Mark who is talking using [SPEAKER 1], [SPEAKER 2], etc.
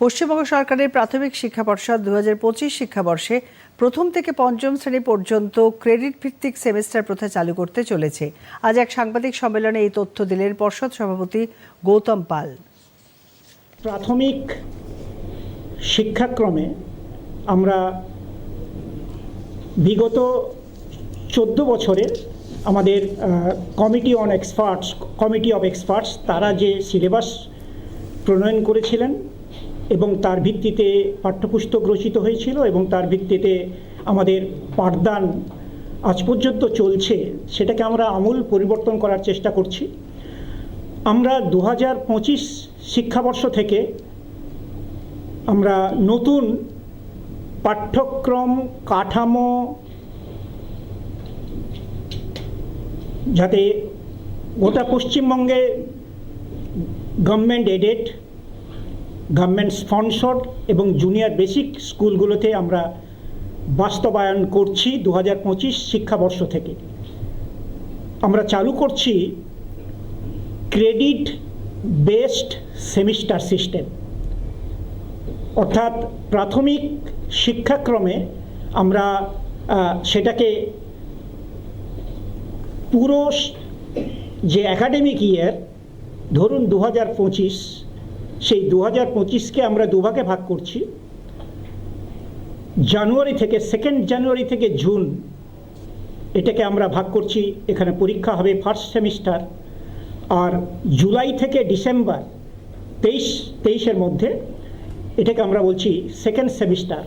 [SPEAKER 1] পশ্চিমবঙ্গ সরকারের প্রাথমিক শিক্ষা পর্ষদ দু হাজার পঁচিশ শিক্ষাবর্ষে প্রথম থেকে পঞ্চম শ্রেণি পর্যন্ত ক্রেডিট ভিত্তিক সেমেস্টার প্রথা চালু করতে চলেছে। আজ এক সাংবাদিক সম্মেলনে এই তথ্য দিলেন পর্ষদ সভাপতি গৌতম পাল।
[SPEAKER 2] প্রাথমিক শিক্ষাক্রমে আমরা বিগত চোদ্দ বছরের আমাদের committee on experts committee of experts তারা যে সিলেবাস প্রণয়ন করেছিলেন এবং তার ভিত্তিতে পাঠ্যপুস্তক রচিত হয়েছিল এবং তার ভিত্তিতে আমাদের পাঠদান আজ পর্যন্ত চলছে। সেটাকে আমরা আমূল পরিবর্তন করার চেষ্টা করছি। আমরা দু হাজার পঁচিশ শিক্ষাবর্ষ থেকে আমরা নতুন পাঠ্যক্রম, কাঠামো যাতে গোটা পশ্চিমবঙ্গে গভর্নমেন্ট এডেড গভর্নমেন্ট স্পন্সর্ড এবং জুনিয়র বেসিক স্কুলগুলোতে আমরা বাস্তবায়ন করছি দু হাজার পঁচিশ শিক্ষাবর্ষ থেকে। আমরা চালু করছি ক্রেডিট বেসড সেমিস্টার সিস্টেম অর্থাৎ প্রাথমিক শিক্ষাক্রমে আমরা সেটাকে পুরো যে একাডেমিক ইয়ার ধরুন দু হাজার পঁচিশ সেই দু হাজার পঁচিশকে আমরা দুভাগে ভাগ করছি। জানুয়ারি থেকে সেকেন্ড জানুয়ারি থেকে জুন এটাকে আমরা ভাগ করছি, এখানে পরীক্ষা হবে ফার্স্ট সেমিস্টার আর জুলাই থেকে ডিসেম্বর তেইশ, তেইশের মধ্যে এটাকে আমরা বলছি সেকেন্ড সেমিস্টার